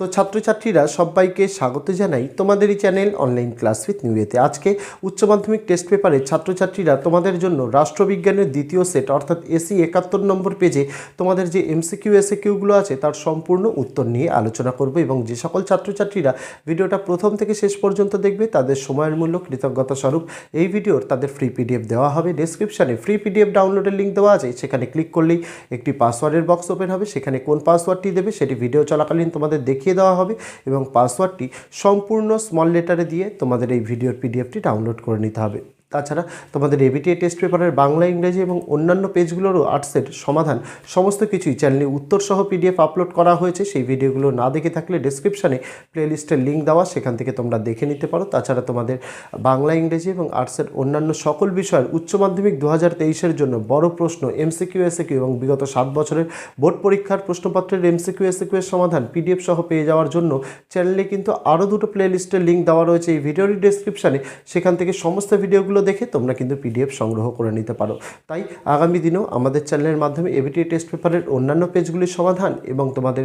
তো ছাত্রছাত্রীরা সবাইকে স্বাগত জানাই তোমাদেরই চ্যানেল অনলাইন ক্লাস উইথ নিউয়েতে আজকে উচ্চ মাধ্যমিক টেস্ট পেপারে ছাত্রছাত্রীরা তোমাদের জন্য রাষ্ট্রবিজ্ঞানের দ্বিতীয় সেট, অর্থাৎ এসি একাত্তর নম্বর পেজে তোমাদের যে এমসিকিউ, এসিকিউগুলো আছে তার সম্পূর্ণ উত্তর নিয়ে আলোচনা করব এবং যে সকল ছাত্রছাত্রীরা ভিডিওটা প্রথম থেকে শেষ পর্যন্ত দেখবে তাদের সময়ের মূল্য কৃতজ্ঞতা স্বরূপ। এই ভিডিওর তাদের ফ্রি পিডিএফ দেওয়া হবে ডেসক্রিপশানে ফ্রি পিডিএফ ডাউনলোডের লিঙ্ক দেওয়া আছে, সেখানে ক্লিক করলেই একটি পাসওয়ার্ডের বক্স ওপেন হবে, সেখানে কোন পাসওয়ার্ডটি দেবে সেটি ভিডিও চলাকালীন তোমাদের দেখিয়ে দেওয়া হবে এবং পাসওয়ার্ডটি সম্পূর্ণ স্মল লেটারে দিয়ে তোমাদের এই ভিডিওর পিডিএফটি ডাউনলোড করে নিতে হবে। তাছাড়া তোমাদের এবিটিএ টেস্ট পেপারের বাংলা, ইংরেজি এবং অন্যান্য পেজগুলোরও আর্টসের সমাধান সমস্ত কিছুই চ্যানেলে উত্তরসহ পিডিএফ আপলোড করা হয়েছে। সেই ভিডিওগুলো না দেখে থাকলে ডেসক্রিপশানে প্লেলিস্টের লিঙ্ক দেওয়া, সেখান থেকে তোমরা দেখে নিতে পারো। তাছাড়া তোমাদের বাংলা, ইংরেজি এবং আর্টসের অন্যান্য সকল বিষয়ের উচ্চ মাধ্যমিক দু হাজার তেইশের জন্য বড় প্রশ্ন এমসিকিউ এসিকিউ এবং বিগত সাত বছরের বোর্ড পরীক্ষার প্রশ্নপত্রের এমসিকিউ এসিকিউ এর সমাধান পিডিএফ সহ পেয়ে যাওয়ার জন্য চ্যানেলে কিন্তু আরও দুটো প্লেলিস্টের লিঙ্ক দেওয়া রয়েছে। এই ভিডিওর ডেসক্রিপশানে সেখান থেকে সমস্ত ভিডিওগুলো দেখে তোমরা কিন্তু পিডিএফ সংগ্রহ করে নিতে পারো। তাই আগামী দিনেও আমাদের চ্যানেলের মাধ্যমে এবিটি টেস্ট পেপারের অন্যান্য পেজগুলির সমাধান এবং তোমাদের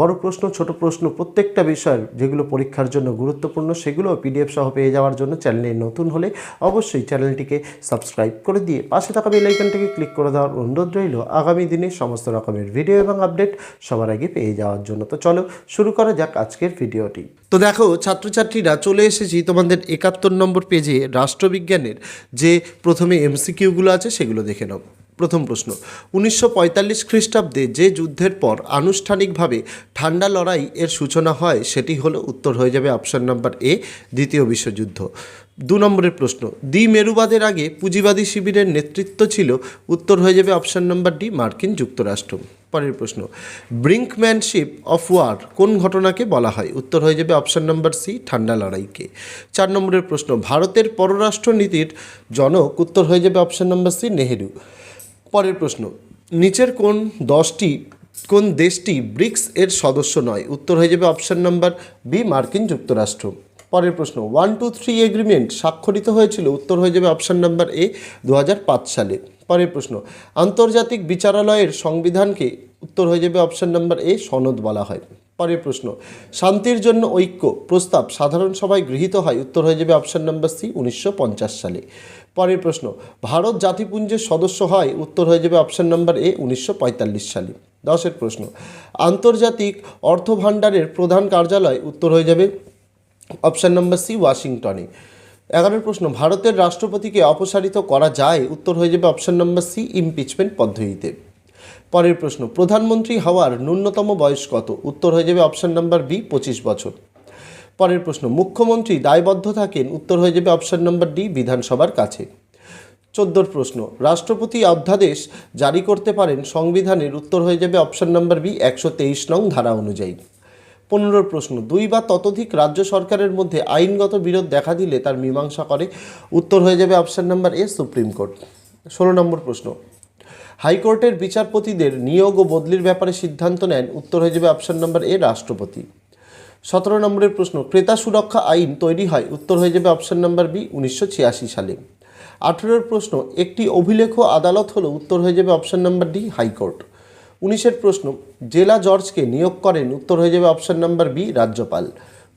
বড় প্রশ্ন, ছোট প্রশ্ন, প্রত্যেকটা বিষয়ের যেগুলো পরীক্ষার জন্য গুরুত্বপূর্ণ সেগুলো পিডিএফ সহ পেয়ে যাওয়ার জন্য চ্যানেলে নতুন হলে অবশ্যই চ্যানেলটিকে সাবস্ক্রাইব করে দিয়ে পাশে থাকা বেল আইকনটিকে ক্লিক করে দেওয়ার অনুরোধ রইল। আগামী দিনে সমস্ত রকমের ভিডিও এবং আপডেট সবার আগে পেয়ে যাওয়ার জন্য। তো চলো শুরু করা যাক আজকের ভিডিওটি। তো দেখো, ছাত্রছাত্রীরা চলে এসেছি তোমাদের একাত্তর নম্বর পেজে রাষ্ট্রবিজ্ঞানের যে প্রথমে এমসিকিউগুলো আছে সেগুলো দেখে নাও। প্রথম প্রশ্ন, উনিশশো পঁয়তাল্লিশ খ্রিস্টাব্দে যে যুদ্ধের পর আনুষ্ঠানিকভাবে ঠান্ডা লড়াই এর সূচনা হয়, সেটি হলো উত্তর হয়ে যাবে অপশন নাম্বার এ, দ্বিতীয় বিশ্বযুদ্ধ। দু নম্বরের প্রশ্ন দ্বি মেরুবাদের আগে পুঁজিবাদী শিবিরের নেতৃত্ব ছিল, উত্তর হয়ে যাবে অপশান নাম্বার ডি, মার্কিন যুক্তরাষ্ট্র। পরের প্রশ্ন ব্রিঙ্কম্যানশিপ অফ ওয়ার কোন ঘটনাকে বলা হয়? উত্তর হয়ে যাবে অপশান নম্বর সি, ঠান্ডা লড়াইকে। চার নম্বরের প্রশ্ন, ভারতের পররাষ্ট্র নীতির জনক, উত্তর হয়ে যাবে অপশান নম্বর সি, নেহেরু। পরের প্রশ্ন, নিচের কোন দশটি, কোন দেশটি ব্রিক্স এর সদস্য নয়? উত্তর হয়ে যাবে অপশান নাম্বার বি, মার্কিন যুক্তরাষ্ট্র। পরের প্রশ্ন ওয়ান টু থ্রি এগ্রিমেন্ট স্বাক্ষরিত হয়েছিল, উত্তর হয়ে যাবে অপশান নাম্বার এ দু হাজার পাঁচ সালে। পরের প্রশ্ন, আন্তর্জাতিক বিচারালয়ের সংবিধানকে উত্তর হয়ে যাবে অপশান নাম্বার এ সনদ বলা হয়। পরের প্রশ্ন, শান্তির জন্য ঐক্য, প্রস্তাব সাধারণ সভায় গৃহীত হয়, উত্তর হয়ে যাবে অপশান নাম্বার সি উনিশশো পঞ্চাশ সালে। পরের প্রশ্ন, ভারত জাতিপুঞ্জের সদস্য হয়, উত্তর হয়ে যাবে অপশান নাম্বার এ উনিশশো পঁয়তাল্লিশ সালে। দশের প্রশ্ন, আন্তর্জাতিক অর্থ ভাণ্ডারের প্রধান কার্যালয়, উত্তর হয়ে যাবে অপশন নম্বর সি ওয়াশিংটনে এগারোর প্রশ্ন, ভারতের রাষ্ট্রপতিকে অপসারিত করা যায়? উত্তর হয়ে যাবে অপশন নম্বর সি ইমপিচমেন্ট পদ্ধতিতে। পরের প্রশ্ন, প্রধানমন্ত্রী হওয়ার ন্যূনতম বয়স কত? উত্তর হয়ে যাবে অপশান নাম্বার বি পঁচিশ বছর। পরের প্রশ্ন, মুখ্যমন্ত্রী দায়বদ্ধ থাকেন? উত্তর হয়ে যাবে অপশান নম্বর ডি বিধানসভার কাছে। চোদ্দোর প্রশ্ন, রাষ্ট্রপতি অধ্যাদেশ জারি করতে পারেন সংবিধানের? উত্তর হয়ে যাবে অপশান নম্বর বি একশো তেইশ নং ধারা অনুযায়ী। পনেরোর প্রশ্ন, দুই বা ততোধিক রাজ্য সরকারের মধ্যে আইনগত বিরোধ দেখা দিলে তার মীমাংসা করে। উত্তর হয়ে যাবে option number A, supreme court. ষোলো নম্বর প্রশ্ন, হাইকোর্টের বিচারপতিদের নিয়োগ ও বদলির ব্যাপারে সিদ্ধান্ত নেন। উত্তর হয়ে যাবে অপশান নাম্বার এ, রাষ্ট্রপতি। সতেরো নম্বরের প্রশ্ন, ক্রেতা সুরক্ষা আইন তৈরি হয়? উত্তর হয়ে যাবে অপশান নাম্বার বি, উনিশশো ছিয়াশি সালে। আঠেরোর প্রশ্ন, একটি অভিলেখ আদালত হলো? উত্তর হয়ে যাবে অপশান নাম্বার ডি, হাইকোর্ট। উনিশের প্রশ্ন, জেলা জর্জকে নিয়োগ করেন, উত্তর হয়ে যাবে অপশান নাম্বার বি, রাজ্যপাল।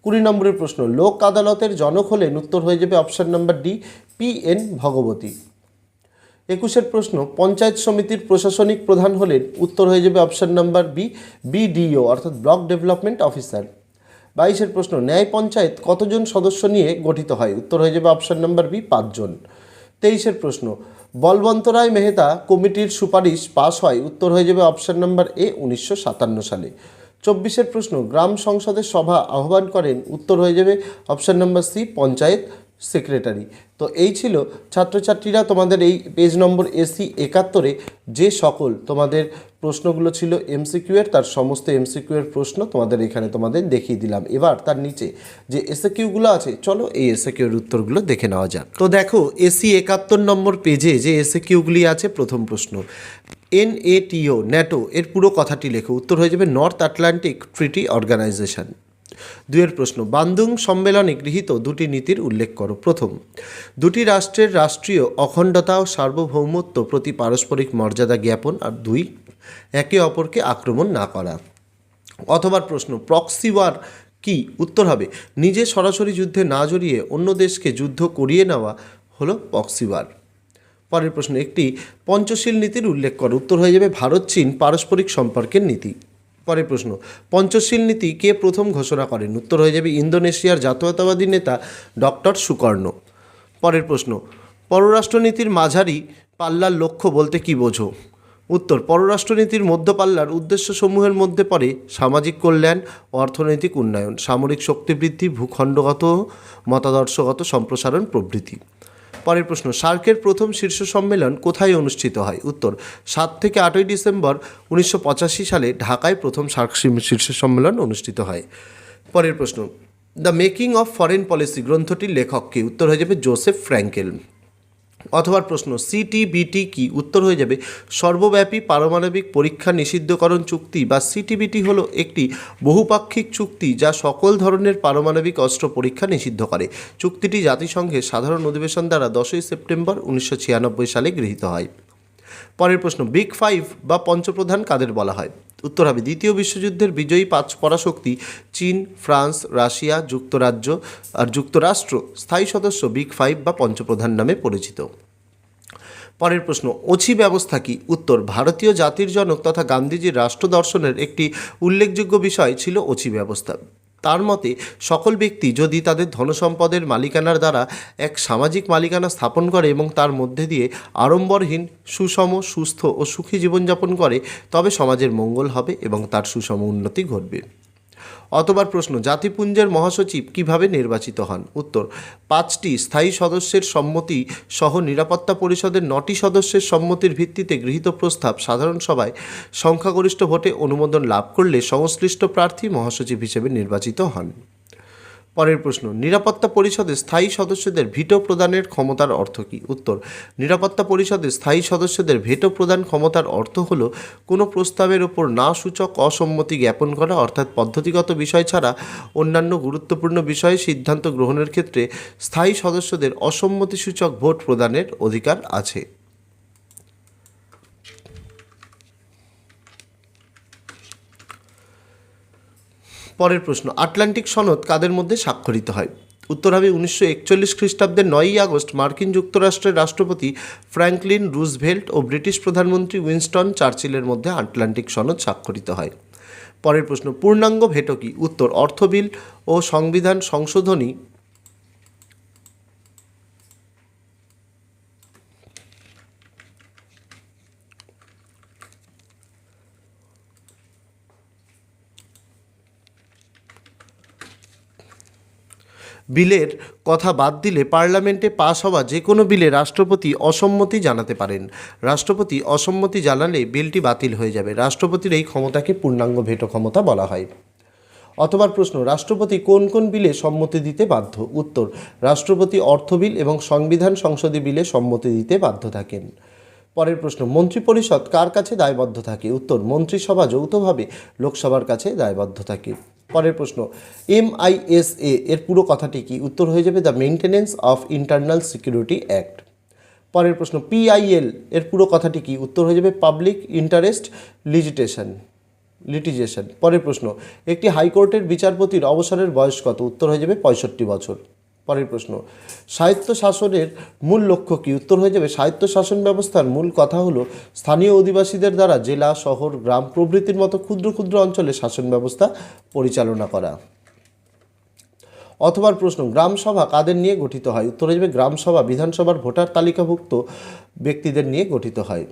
কুড়ি নম্বরের প্রশ্ন, লোক আদালতের জনক হলেন, উত্তর হয়ে যাবে option number D, P N Bhagwati. একুশের প্রশ্ন, পঞ্চায়েত সমিতির প্রশাসনিক প্রধান হলেন, উত্তর হয়ে যাবে অপশান নাম্বার বি, বিডিও, অর্থাৎ ব্লক ডেভেলপমেন্ট অফিসার। বাইশের প্রশ্ন, ন্যায় পঞ্চায়েত কতজন সদস্য নিয়ে গঠিত হয়, উত্তর হয়ে যাবে অপশান নাম্বার বি, পাঁচজন। তেইশের প্রশ্ন বলবন্ত রায় মেহতা কমিটির সুপারিশ পাশ হয়, উত্তর হয়ে যাবে অপশান নাম্বার এ উনিশশো সাতান্ন সালে। চব্বিশের প্রশ্ন, গ্রাম সংসদের সভা আহ্বান করেন, উত্তর হয়ে যাবে option number C, panchayat secretary. তো এই ছিল ছাত্রছাত্রীরা তোমাদের এই পেজ নম্বর এসি একাত্তরে, যে সকল তোমাদের প্রশ্নগুলো ছিল এমসিকিউ এর, তার সমস্ত এমসিকিউ এর প্রশ্ন তোমাদের এখানে তোমাদের দেখিয়ে দিলাম। এবার তার নিচে যে এসএকিউগুলো আছে, চলো এই এসএকিউ এর উত্তরগুলো দেখে নেওয়া যাক। তো দেখো এসি একাত্তর নম্বর পেজে যে এসএকিউগুলি আছে, প্রথম প্রশ্ন এন এনএটিও ন্যাটো এর পুরো কথাটি লেখো। উত্তর হয়ে যাবে নর্থ আটলান্টিক ট্রিটি অর্গানাইজেশন দুয়ের প্রশ্ন, বান্দুং সম্মেলনে গৃহীত দুটি নীতির উল্লেখ করো। প্রথম, দুটি রাষ্ট্রের রাষ্ট্রীয় অখণ্ডতা ও সার্বভৌমত্ব প্রতি পারস্পরিক মর্যাদা জ্ঞাপন। আর দুই একে অপরকে আক্রমণ না করা। অথবা প্রশ্ন প্রক্সি ওয়ার কি? উত্তর হবে, নিজে সরাসরি যুদ্ধে না জড়িয়ে অন্য দেশকে যুদ্ধ করিয়ে নেওয়া হলো প্রক্সি ওয়ার পরের প্রশ্ন, একটি পঞ্চশীল নীতির উল্লেখ কর, উত্তর হয়ে যাবে ভারত, চীন, পারস্পরিক সম্পর্কের নীতি। পরের প্রশ্ন, পঞ্চশীল নীতি কে প্রথম ঘোষণা করেন? উত্তর হয়ে যাবে ইন্দোনেশিয়ার জাতীয়তাবাদী নেতা ডক্টর সুকর্ণ। পরের প্রশ্ন, পররাষ্ট্রনীতির মাঝারি পাল্লার লক্ষ্য বলতে কি বোঝো? উত্তর, পররাষ্ট্রনীতির মধ্যপাল্লার উদ্দেশ্যসমূহের মধ্যে পড়ে সামাজিক কল্যাণ, অর্থনৈতিক উন্নয়ন, সামরিক শক্তি বৃদ্ধি, ভূখণ্ডগত মতাদর্শগত সম্প্রসারণ প্রভৃতি। পরের প্রশ্ন, সার্কের প্রথম শীর্ষ সম্মেলন কোথায় অনুষ্ঠিত হয়? উত্তর, সাত থেকে আটই ডিসেম্বর উনিশশো পঁচাশি সালে ঢাকায় প্রথম সার্ক শীর্ষ- সম্মেলন অনুষ্ঠিত হয়। পরের প্রশ্ন, the making of foreign policy গ্রন্থটির লেখক কে? উত্তর হয়ে যাবে জোসেফ ফ্র্যাঙ্কেল। অথবা প্রশ্ন সিটিবিটি কি? উত্তর হয়ে যাবে, সর্বব্যাপী পারমাণবিক পরীক্ষা নিষিদ্ধকরণ চুক্তি বা সিটিবিটি হলো একটি বহুপাক্ষিক চুক্তি যা সকল ধরনের পারমাণবিক অস্ত্র পরীক্ষা নিষিদ্ধ করে। চুক্তিটি জাতিসংঘের সাধারণ অধিবেশন দ্বারা দশই সেপ্টেম্বর উনিশশো ছিয়ানব্বই সালে গৃহীত হয়। পরের প্রশ্ন বিগ ফাইভ বা পঞ্চপ্রধান কাদের বলা হয়? উত্তর হবে, দ্বিতীয় বিশ্বযুদ্ধের বিজয়ী পাঁচ পরাশক্তি চীন, ফ্রান্স, রাশিয়া, যুক্তরাজ্য আর যুক্তরাষ্ট্র স্থায়ী সদস্য বিগ ফাইভ বা পঞ্চপ্রধান নামে পরিচিত। পরের প্রশ্ন অছি ব্যবস্থা কি? উত্তর, ভারতীয় জাতির জনক তথা গান্ধীজির রাষ্ট্র দর্শনের একটি উল্লেখযোগ্য বিষয় ছিল অছি ব্যবস্থা। তার মতে, সকল ব্যক্তি যদি তাদের ধনসম্পদের মালিকানার দ্বারা এক সামাজিক মালিকানা স্থাপন করে এবং তার মধ্যে দিয়ে আড়ম্বরহীন, সুষম, সুস্থ ও সুখী জীবনযাপন করে, তবে সমাজের মঙ্গল হবে এবং তার সুষম উন্নতি ঘটবে। অতবার প্রশ্ন, জাতিপুঞ্জের মহাসচিব কীভাবে নির্বাচিত হন? উত্তর, পাঁচটি স্থায়ী সদস্যের সম্মতি সহ নিরাপত্তা পরিষদের নটি সদস্যের সম্মতির ভিত্তিতে গৃহীত প্রস্তাব সাধারণ সভায় সংখ্যাগরিষ্ঠ ভোটে অনুমোদন লাভ করলে সংশ্লিষ্ট প্রার্থী মহাসচিব হিসেবে নির্বাচিত হন। পরের প্রশ্ন, নিরাপত্তা পরিষদের স্থায়ী সদস্যদের ভিটো প্রদানের ক্ষমতার অর্থ কী? উত্তর, নিরাপত্তা পরিষদের স্থায়ী সদস্যদের ভেটো প্রদান ক্ষমতার অর্থ হল কোনো প্রস্তাবের ওপর না সূচক অসম্মতি জ্ঞাপন করা, অর্থাৎ পদ্ধতিগত বিষয় ছাড়া অন্যান্য গুরুত্বপূর্ণ বিষয়ে সিদ্ধান্ত গ্রহণের ক্ষেত্রে স্থায়ী সদস্যদের অসম্মতিসূচক ভোট প্রদানের অধিকার আছে। পরের প্রশ্ন, আটলান্টিক সনদ কাদের মধ্যে স্বাক্ষরিত হয়? উত্তর হবে উনিশশো একচল্লিশ খ্রিস্টাব্দের নয়ই আগস্ট, মার্কিন যুক্তরাষ্ট্রের রাষ্ট্রপতি ফ্র্যাঙ্কলিন রুজভেল্ট ও ব্রিটিশ প্রধানমন্ত্রী উইনস্টন চার্চিলের মধ্যে আটলান্টিক সনদ স্বাক্ষরিত হয়। পরের প্রশ্ন, পূর্ণাঙ্গ ভেটকি উত্তর, অর্থবিল ও সংবিধান সংশোধনী বিলের কথা বাদ দিলে পার্লামেন্টে পাশ হওয়া যে কোনো বিলে রাষ্ট্রপতি অসম্মতি জানাতে পারেন। রাষ্ট্রপতি অসম্মতি জানালে বিলটি বাতিল হয়ে যাবে। রাষ্ট্রপতির এই ক্ষমতাকে পূর্ণাঙ্গ ভেটো ক্ষমতা বলা হয়। অথবা প্রশ্ন, রাষ্ট্রপতি কোন কোন বিলে সম্মতি দিতে বাধ্য? উত্তর, রাষ্ট্রপতি অর্থ বিল এবং সংবিধান সংসদী বিলে সম্মতি দিতে বাধ্য থাকেন। পরের প্রশ্ন, মন্ত্রিপরিষদ কার কাছে দায়বদ্ধ থাকে? উত্তর, মন্ত্রিসভা যৌথভাবে লোকসভার কাছে দায়বদ্ধ থাকে। পরের প্রশ্ন, এমআইএসএ এর পুরো কথাটি কি? উত্তর হয়ে যাবে the maintenance of internal security act পরের প্রশ্ন, পিআইএল এর পুরো কথাটি কি? উত্তর হয়ে যাবে পাবলিক ইন্টারেস্ট লিজিটেশন লিটিজেশন পরের প্রশ্ন, একটি হাইকোর্টের বিচারপতির অবসরের বয়স কত? উত্তর হয়ে যাবে, পঁয়ষট্টি বছর। পরের প্রশ্ন সাহিত্য শাসনের মূল লক্ষ্য কী? উত্তর হয়ে যাবে সাহিত্য শাসন ব্যবস্থার মূল কথা হলো স্থানীয় অধিবাসীদের দ্বারা জেলা, শহর, গ্রাম প্রভৃতির মতো ক্ষুদ্র ক্ষুদ্র অঞ্চলে শাসন ব্যবস্থা পরিচালনা করা। অথবা প্রশ্ন গ্রাম সভা কাদের নিয়ে গঠিত হয়? উত্তর হয়ে যাবে গ্রাম সভা বিধানসভার ভোটার তালিকাভুক্ত ব্যক্তিদের নিয়ে গঠিত হয়।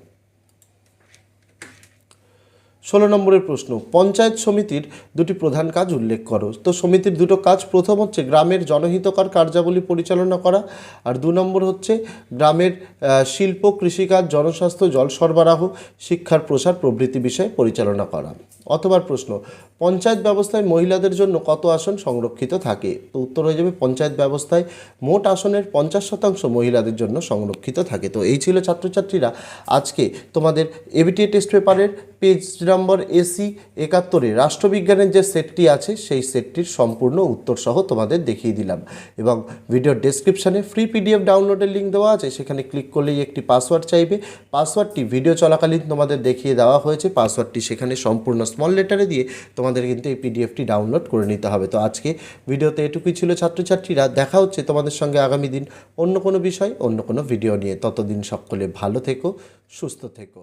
ষোলো নম্বরের প্রশ্ন, পঞ্চায়েত সমিতির দুটি প্রধান কাজ উল্লেখ করো। তো সমিতির দুটো কাজ, প্রথম হচ্ছে গ্রামের জনহিতকর কার্যাবলী পরিচালনা করা, আর দু নম্বর হচ্ছে গ্রামের শিল্প, কৃষিকাজ, জনস্বাস্থ্য, জল সরবরাহ, শিক্ষার প্রসার প্রভৃতি বিষয়ে পরিচালনা করা। অথবা প্রশ্ন, পঞ্চায়েত ব্যবস্থায় মহিলাদের জন্য কত আসন সংরক্ষিত থাকে? তো উত্তর হয়ে যাবে, পঞ্চায়েত ব্যবস্থায় মোট আসনের পঞ্চাশ শতাংশ মহিলাদের জন্য সংরক্ষিত থাকে। তো এই ছিল ছাত্রছাত্রীরা আজকে তোমাদের এবিটিএ টেস্ট পেপারের পেজ নাম্বার এসি একাত্তরে রাষ্ট্রবিজ্ঞানের যে সেটটি আছে, সেই সেটটির সম্পূর্ণ উত্তর সহ তোমাদের দেখিয়ে দিলাম। এবং ভিডিওর ডেসক্রিপশানে ফ্রি পিডিএফ ডাউনলোডের লিঙ্ক দেওয়া আছে, সেখানে ক্লিক করলেই একটি পাসওয়ার্ড চাইবে। পাসওয়ার্ডটি ভিডিও চলাকালীন তোমাদের দেখিয়ে দেওয়া হয়েছে। পাসওয়ার্ডটি সেখানে সম্পূর্ণ স্মল লেটারে দিয়ে তোমাদের কিন্তু এই পিডিএফটি ডাউনলোড করে নিতে হবে। তো আজকে ভিডিওতে এটুকুই ছিল ছাত্রছাত্রীরা। দেখা হচ্ছে তোমাদের সঙ্গে আগামী দিন অন্য কোনো বিষয়, অন্য কোনো ভিডিও নিয়ে। ততদিন সকলে ভালো থেকো, সুস্থ থেকো।